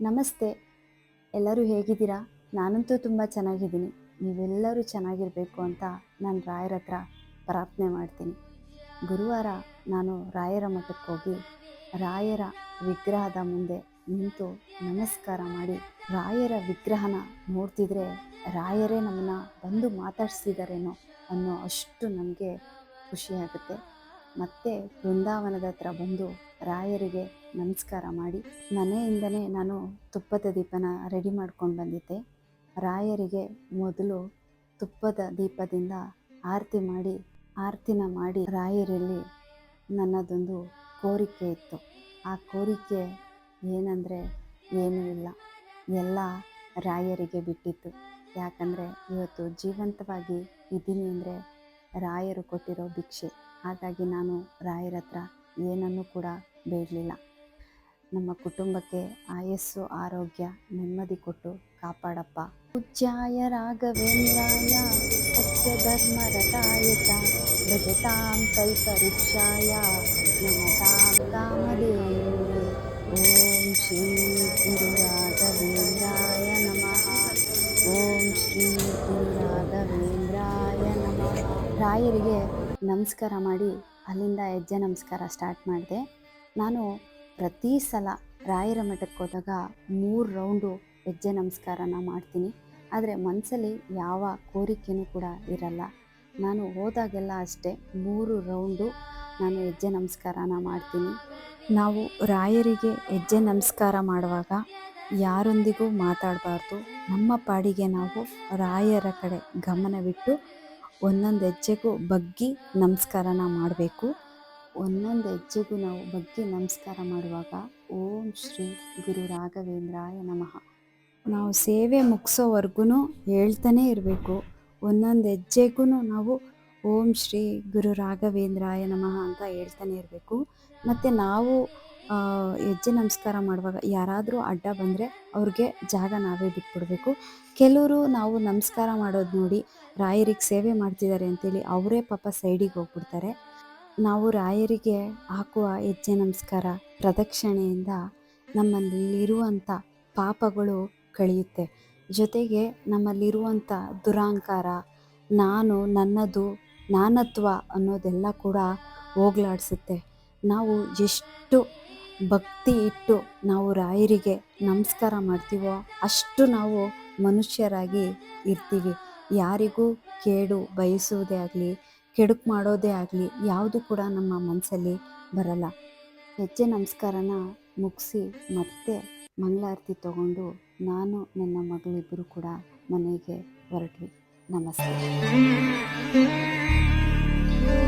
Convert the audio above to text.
ನಮಸ್ತೆ. ಎಲ್ಲರೂ ಹೇಗಿದ್ದೀರಾ? ನಾನಂತೂ ತುಂಬ ಚೆನ್ನಾಗಿದ್ದೀನಿ. ನೀವೆಲ್ಲರೂ ಚೆನ್ನಾಗಿರಬೇಕು ಅಂತ ನಾನು ರಾಯರ ಹತ್ರ ಪ್ರಾರ್ಥನೆ ಮಾಡ್ತೀನಿ. ಗುರುವಾರ ನಾನು ರಾಯರ ಮಠಕ್ಕೆ ಹೋಗಿ ರಾಯರ ವಿಗ್ರಹದ ಮುಂದೆ ನಿಂತು ನಮಸ್ಕಾರ ಮಾಡಿ ರಾಯರ ವಿಗ್ರಹನ ನೋಡ್ತಿದ್ರೆ ರಾಯರೇ ನಮ್ಮನ್ನು ಬಂದು ಮಾತಾಡಿಸ್ತಿದ್ದಾರೇನೋ ಅನ್ನೋ ಅಷ್ಟು ನಮಗೆ ಖುಷಿಯಾಗುತ್ತೆ ಮತ್ತೆ ಬೃಂದಾವನದ ಹತ್ರ ಬಂದು ರಾಯರಿಗೆ ನಮಸ್ಕಾರ ಮಾಡಿ ಮನೆಯಿಂದನೇ ನಾನು ತುಪ್ಪದ ದೀಪನ ರೆಡಿ ಮಾಡ್ಕೊಂಡು ಬಂದಿದ್ದೆ. ರಾಯರಿಗೆ ಮೊದಲು ತುಪ್ಪದ ದೀಪದಿಂದ ಆರತಿ ಮಾಡಿ, ಆರತಿನ ಮಾಡಿ ರಾಯರಲ್ಲಿ ನನ್ನದೊಂದು ಕೋರಿಕೆ ಇತ್ತು. ಆ ಕೋರಿಕೆ ಏನಂದರೆ ಏನೂ ಇಲ್ಲ. ಎಲ್ಲ ರಾಯರಿಗೆ ಬಿಟ್ಟಿತ್ತು. ಯಾಕಂದರೆ ಇವತ್ತು ಜೀವಂತವಾಗಿ ಇದ್ದೀನಿ ಅಂದರೆ ರಾಯರು ಕೊಟ್ಟಿರೋ ಭಿಕ್ಷೆ. ಹಾಗಾಗಿ ನಾನು ರಾಯರ ಹತ್ರ ಏನನ್ನೂ ಕೂಡ ಬೇಡಲಿಲ್ಲ. ನಮ್ಮ ಕುಟುಂಬಕ್ಕೆ ಆಯಸ್ಸು, ಆರೋಗ್ಯ ನೆಮ್ಮದಿ ಕೊಟ್ಟು ಕಾಪಾಡಪ್ಪ. ಪೂಜ್ಯಾಯ ರಾಘವೇಂದ್ರಾಯ ಸತ್ಯ ಧರ್ಮ ರಥಾಯತ, ಭಜತಾಂ ಕಲ್ಪವೃಕ್ಷಾಯ, ನಮತಾಂ ಕಾಮಧೇನು ಓಂ ಶ್ರೀ ಗುರು ರಾಘವೇಂದ್ರಾಯ ನಮಃ. ಓಂ ಶ್ರೀ ಗುರು ರಾಘವೇಂದ್ರಾಯ ನಮಃ ರಾಯರಿಗೆ ನಮಸ್ಕಾರ ಮಾಡಿ ಅಲ್ಲಿಂದ ಹೆಜ್ಜೆ ನಮಸ್ಕಾರ ಸ್ಟಾರ್ಟ್ ಮಾಡಿದೆ. ನಾನು ಪ್ರತಿ ಸಲ ರಾಯರ ಮಠಕ್ಕೆ ಹೋದಾಗ ಮೂರು ರೌಂಡು ಹೆಜ್ಜೆ ನಮಸ್ಕಾರನ ಮಾಡ್ತೀನಿ. ಆದರೆ ಮನಸ್ಸಲ್ಲಿ ಯಾವ ಕೋರಿಕೆಯೂ ಕೂಡ ಇರಲ್ಲ. ನಾನು ಹೋದಾಗೆಲ್ಲ ಅಷ್ಟೇ ಮೂರು ರೌಂಡು ನಾನು ಹೆಜ್ಜೆ ನಮಸ್ಕಾರನ ಮಾಡ್ತೀನಿ. ನಾವು ರಾಯರಿಗೆ ಹೆಜ್ಜೆ ನಮಸ್ಕಾರ ಮಾಡುವಾಗ ಯಾರೊಂದಿಗೂ ಮಾತಾಡಬಾರ್ದು. ನಮ್ಮ ಪಾಡಿಗೆ ನಾವು ರಾಯರ ಕಡೆ ಗಮನವಿಟ್ಟು ಒಂದೊಂದು ಹೆಜ್ಜೆಗೂ ಬಗ್ಗಿ ನಮಸ್ಕಾರನ ಮಾಡಬೇಕು. ಒಂದೊಂದು ಹೆಜ್ಜೆಗೂ ನಾವು ಬಗ್ಗಿ ನಮಸ್ಕಾರ ಮಾಡುವಾಗ ಓಂ ಶ್ರೀ ಗುರು ರಾಘವೇಂದ್ರಾಯ ನಮಃ. ನಾವು ಸೇವೆ ಮುಗಿಸೋವರೆಗೂ ಹೇಳ್ತಾನೆ ಇರಬೇಕು. ಒಂದೊಂದು ಹೆಜ್ಜೆಗೂ ನಾವು ಓಂ ಶ್ರೀ ಗುರು ರಾಘವೇಂದ್ರಾಯ ನಮಃ ಅಂತ ಹೇಳ್ತಾನೆ ಇರಬೇಕು. ಮತ್ತು ನಾವು ಹೆಜ್ಜೆ ನಮಸ್ಕಾರ ಮಾಡುವಾಗ ಯಾರಾದರೂ ಅಡ್ಡ ಬಂದರೆ ಅವ್ರಿಗೆ ಜಾಗ ನಾವೇ ಬಿಟ್ಬಿಡ್ಬೇಕು. ಕೆಲವರು ನಾವು ನಮಸ್ಕಾರ ಮಾಡೋದು ನೋಡಿ ರಾಯರಿಗೆ ಸೇವೆ ಮಾಡ್ತಿದ್ದಾರೆ ಅಂತೇಳಿ ಅವರೇ ಪಾಪ ಸೈಡಿಗೆ ಹೋಗ್ಬಿಡ್ತಾರೆ. ನಾವು ರಾಯರಿಗೆ ಹಾಕುವ ಹೆಜ್ಜೆ ನಮಸ್ಕಾರ, ಪ್ರದಕ್ಷಿಣೆಯಿಂದ ನಮ್ಮಲ್ಲಿರುವಂಥ ಪಾಪಗಳು ಕಳೆಯುತ್ತೆ. ಜೊತೆಗೆ ನಮ್ಮಲ್ಲಿರುವಂಥ ದುರಾಂಕಾರ, ನಾನು ನನ್ನದು ನಾನತ್ವ ಅನ್ನೋದೆಲ್ಲ ಕೂಡ ಹೋಗ್ಲಾಡಿಸುತ್ತೆ. ನಾವು ಎಷ್ಟು ಭಕ್ತಿ ಇಟ್ಟು ನಾವು ರಾಯರಿಗೆ ನಮಸ್ಕಾರ ಮಾಡ್ತೀವೋ ಅಷ್ಟು ನಾವು ಮನುಷ್ಯರಾಗಿ ಇರ್ತೀವಿ. ಯಾರಿಗೂ ಕೇಡು ಬಯಸುವುದೇ ಆಗಲಿ, ಕೆಡುಕು ಮಾಡೋದೇ ಆಗಲಿ ಯಾವುದು ಕೂಡ ನಮ್ಮ ಮನಸ್ಸಲ್ಲಿ ಬರಲ್ಲ. ಹೆಜ್ಜೆ ನಮಸ್ಕಾರನ ಮುಗಿಸಿ ಮತ್ತೆ ಮಂಗಳಾರತಿ ತಗೊಂಡು ನಾನು, ನನ್ನ ಮಗಳಿಬ್ಬರು ಕೂಡ ಮನೆಗೆ ಹೊರಟ್ವಿ. ನಮಸ್ತೆ.